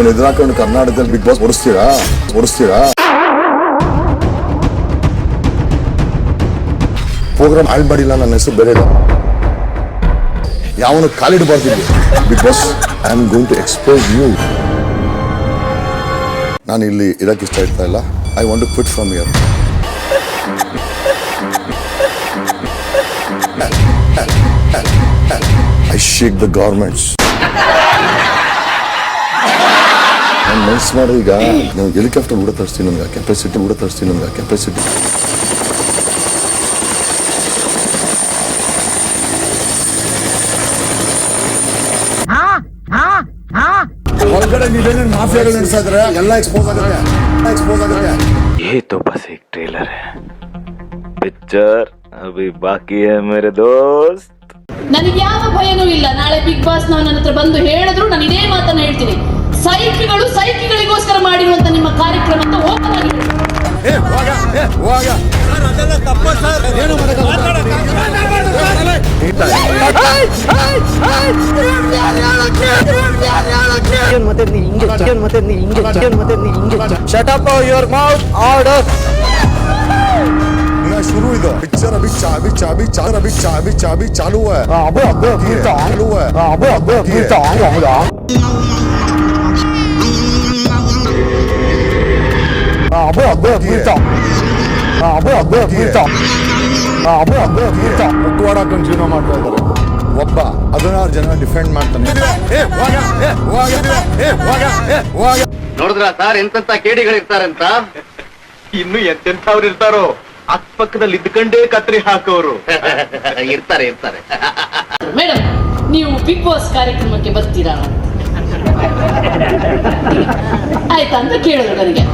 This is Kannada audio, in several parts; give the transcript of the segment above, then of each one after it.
ನಮ್ಮನ್ನ ಎದುರಾಕೊಂಡು ಕರ್ನಾಟಕದಲ್ಲಿ ಬಿಗ್ ಬಾಸ್ ಓಡಿಸ್ತೀರಾ? ಓಡಿಸ್ತೀರಾ? ಪ್ರೋಗ್ರಾಮ್ ಹಾಳು ನನ್ನ ಹೆಸರು ಬೇರೆ ಯಾವನು ಕಾಲಿಡಬಾರ್ದಿಲ್ಲ Bigg Boss I am going to expose you ನಾನು ಇಲ್ಲಿ ಇರಕ್ಕೆ ಇಷ್ಟ ಇರ್ತಾ ಇಲ್ಲ. I want to quit from your I shake the governments ನಾನು ಮನ್ಸು ಮಾಡಿ ಈಗ ನಾನು ಹೆಲಿಕಾಪ್ಟರ್ ಕೂಡ ತರಿಸ್ತೀನಿ ನನಗೆ ಕೆಪಾಸಿಟಿ ಕೂಡ ತರಿಸ್ತೀನಿ ನನಗೆ ಕೆಪಾಸಿಟಿ ಹೊರಗಡೆ ನೀವೇನೇನು ಮಾಫಿಯಾಗಳು ನಡೆಸ್ತಾ ಇದ್ರೆ ಎಲ್ಲ ಎಕ್ಸ್ಪೋಸ್ ಆಗುತ್ತೆ ಎಕ್ಸ್ಪೋಸ್ ಆಗುತ್ತೆ ये तो बस एक ट्रेलर है पिक्चर अभी बाकी है मेरे दोस्त ನನಗೆ ಯಾವ ಭಯನೂ ಇಲ್ಲ ನಾಳೆ ಬಿಗ್ ಬಾಸ್ ನನ್ನ ಹತ್ರ ಬಂದು ಹೇಳಿದ್ರು ನಾನು ಇದೇ ಮಾತನ್ನ ಹೇಳ್ತೀನಿ ಸೈಕಿಗಳು ಸೈಕಿಗಳಿಗೋಸ್ಕರ ಮಾಡಿರುವಂತ ನಿಮ್ಮ ಕಾರ್ಯಕ್ರಮ ಅಂತ ಓಪನ್ ಆಗಿದೆ ಶಟಪ್ ಯುವರ್ ಮೌತ್ ಆರ್ಡರ್ शुरू इधर पिक्चर अभी चाबी चाबी चार अभी चाबी चाबी चालू है अब अब चालू 打不了我也不会找，打不了我也不会找，打不了我也不会找。ಮುಖವಾಡ ಹಾಕೊಂಡು ಜೀವನ ಮಾಡ್ತಾ ಇದ್ದಾರೆ ಒಬ್ಬ ಹದಿನಾರು ಜನ ಡಿಫೆಂಡ್ ಮಾಡ್ತಾನೆ ನೋಡಿದ್ರ ಸರ್ ಎಂತೆಂತ ಕೇಡಿಗಳಿರ್ತಾರಂತ ಇನ್ನು ಎಂತೆಂತವ್ರು ಇರ್ತಾರೋ ಅತ್ ಪಕ್ಕದಲ್ಲಿ ಇದ್ಕಂಡೇ ಕತ್ರಿ ಹಾಕೋರು ಇರ್ತಾರೆ ಇರ್ತಾರೆ ಮೇಡಮ್ ನೀವು ಬಿಗ್ ಬಾಸ್ ಕಾರ್ಯಕ್ರಮಕ್ಕೆ ಬರ್ತೀರಾ ಆಯ್ತಾ ಅಂತ ಕೇಳಿದ್ರು ನನಗೆ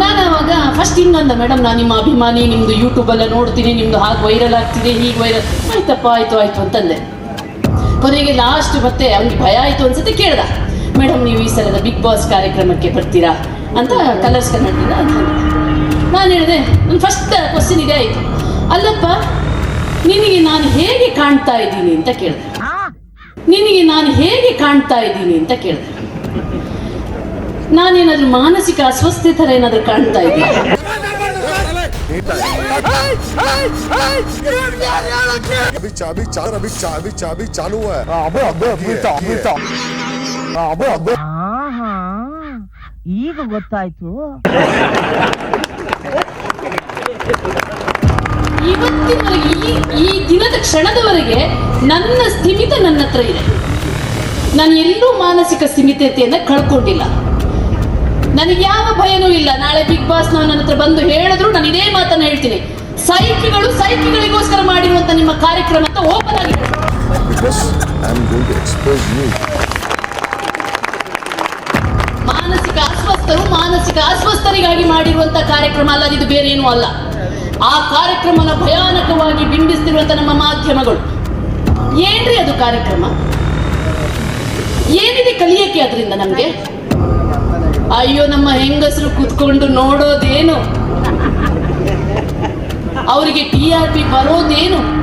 ನಾನು ಅವಾಗ ಫಸ್ಟ್ ಹಿಂಗಂದ ಮೇಡಮ್ ನಾನು ನಿಮ್ಮ ಅಭಿಮಾನಿ ನಿಮ್ಮದು ಯೂಟ್ಯೂಬ್ ಎಲ್ಲ ನೋಡ್ತೀನಿ ನಿಮ್ದು ಹಾಗೆ ವೈರಲ್ ಆಗ್ತಿದೆ ಹೀಗೆ ವೈರಲ್ ಆಯ್ತಪ್ಪ ಆಯ್ತು ಆಯ್ತು ಅಂತಂದೆ. ಕೊನೆಗೆ ಲಾಸ್ಟ್ ಮತ್ತೆ ಅವ್ನಿಗೆ ಭಯ ಆಯ್ತು ಅನ್ಸುತ್ತೆ ಕೇಳ್ದ. ಮೇಡಮ್ ನೀವು ಈ ಸಲದ ಬಿಗ್ ಬಾಸ್ ಕಾರ್ಯಕ್ರಮಕ್ಕೆ ಬರ್ತೀರಾ? ಅಂತ ಕಲರ್ಸ್ ಕನ್ನಡದಿಂದ ನಾನು ಹೇಳಿದೆ ನನ್ನ ಫಸ್ಟ್ ಕ್ವಶನ್ ಇದೇ ಆಯ್ತು ಅಲ್ಲಪ್ಪ ನಿನಗೆ ನಾನು ಹೇಗೆ ಕಾಣ್ತಾ ಇದ್ದೀನಿ? ಅಂತ ಕೇಳಿದೆ. ನಿನಗೆ ನಾನು ಹೇಗೆ ಕಾಣ್ತಾ ಇದ್ದೀನಿ? ಅಂತ ಕೇಳಿದೆ. ನಾನೇನಾದ್ರೂ ಮಾನಸಿಕ ಅಸ್ವಸ್ಥತೆ ಥರ ಏನಾದ್ರೂ ಕಾಣ್ತಾ ಇದ್ದೀನಿ अभी चा अभी चार अभी चा अभी चा अभी चालू है ಅಬ್ಬೋ ಅಬ್ಬೋ ಅಬ್ಬೋ ಅಬ್ಬೋ ಈಗ ಗೊತ್ತಾಯ್ತು ಇವತ್ತಿನವರೆಗೆ ಈ ಈ ದಿನದ ಕ್ಷಣದವರೆಗೆ ನನ್ನ ಸ್ಥಿಮಿತ ನನ್ನ ಹತ್ರ ಇದೆ ನಾನು ಎಲ್ಲೂ ಮಾನಸಿಕ ಸ್ಥಿಮಿತತೆಯನ್ನು ಕಳ್ಕೊಂಡಿಲ್ಲ ನನಗೆ ಯಾವ ಭಯನೂ ಇಲ್ಲ. ನಾಳೆ ಬಿಗ್ ಬಾಸ್ ನನ್ನ ಹತ್ರ ಬಂದು ಹೇಳಿದ್ರು ನಾನು ಇದೇ ಮಾತನ್ನು ಹೇಳ್ತೀನಿ. ಸೈಕಿಗಳು ಸೈಕಿಗಳಿಗೋಸ್ಕರ ಮಾಡಿರುವಂತ ನಿಮ್ಮ ಕಾರ್ಯಕ್ರಮ ಅಂತ ಓಪನ್ ಆಗಿ. ಮಾನಸಿಕ ಅಸ್ವಸ್ಥರು ಮಾನಸಿಕ ಅಸ್ವಸ್ಥರಿಗಾಗಿ ಮಾಡಿರುವಂತ ಕಾರ್ಯಕ್ರಮ ಅಲ್ಲ ಇದು ಬೇರೆ ಏನೂ ಅಲ್ಲ. ಆ ಕಾರ್ಯಕ್ರಮನ ಭಯಾನಕವಾಗಿ ಬಿಂಬಿಸ್ತಿರುವಂತ ನಮ್ಮ ಮಾಧ್ಯಮಗಳು. ಏನ್ರಿ ಅದು ಕಾರ್ಯಕ್ರಮ? ಏನಿದೆ ಕಲಿಯಕ್ಕೆ ಅದರಿಂದ ನಮ್ಗೆ? ಅಯ್ಯೋ, ನಮ್ಮ ಹೆಂಗಸರು ಕುತ್ಕೊಂಡು ನೋಡೋದೇನು? ಅವರಿಗೆ ಟಿ ಆರ್ ಪಿ ಬರೋದೇನು?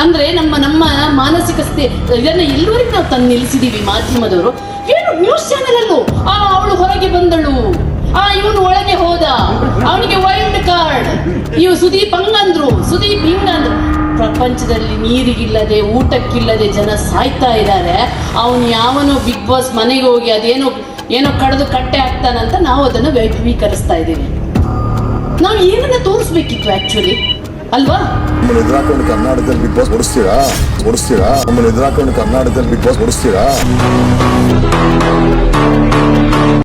ಅಂದ್ರೆ ನಮ್ಮ ನಮ್ಮ ಮಾನಸಿಕ ಸ್ಥಿತಿ, ಇದನ್ನ ಎಲ್ಲರಿಗೂ ನಾವು ತಂದು ನಿಲ್ಲಿಸಿದೀವಿ ಮಾಧ್ಯಮದವರು. ಏನು ನ್ಯೂಸ್ ಚಾನೆಲ್ ಅಲ್ಲೂ? ಆ, ಅವಳು ಹೊರಗೆ ಬಂದಳು. ಆ, ಇವನು ಒಳಗೆ ಹೋದ. ಅವನಿಗೆ ವೈಲ್ಡ್ ಕಾರ್ಡ್ ಇವು ಸುದೀಪ್ ಹಂಗಂದ್ರು. ಸುದೀಪ್ ಹಿಂಗಂದ್ರು. ಪ್ರಪಂಚದಲ್ಲಿ ನೀರಿಗಿಲ್ಲದೆ, ಊಟಕ್ಕಿಲ್ಲದೆ ಜನ ಸಾಯ್ತಾ ಇದ್ದಾರೆ. ಅವನು ಯಾವನೋ ಬಿಗ್ ಬಾಸ್ ಮನೆಗೆ ಹೋಗಿ ಅದೇನೋ ಏನೋ ಕಡ್ದು ಕಟ್ಟೆ ಆಗ್ತಾನಂತ ನಾವು ಅದನ್ನು ವೈಭವೀಕರಿಸ್ತಾ ಇದ್ದೀವಿ. ನಾವು ಏನನ್ನ ತೋರಿಸ್ಬೇಕಿತ್ತು ಆಕ್ಚುಲಿ ಅಲ್ವಾ? ನಮ್ಮನ್ನ ಎದುರಾಕೊಂಡು ಕರ್ನಾಟಕದಲ್ಲಿ ಬಿಗ್ ಬಾಸ್ ಓಡಿಸ್ತೀರಾ? ಓಡಿಸ್ತೀರಾ? ನಮ್ಮನ್ನ ಎದುರಾಕೊಂಡು ಕರ್ನಾಟಕದಲ್ಲಿ ಬಿಗ್ ಬಾಸ್ ಓಡಿಸ್ತೀರಾ?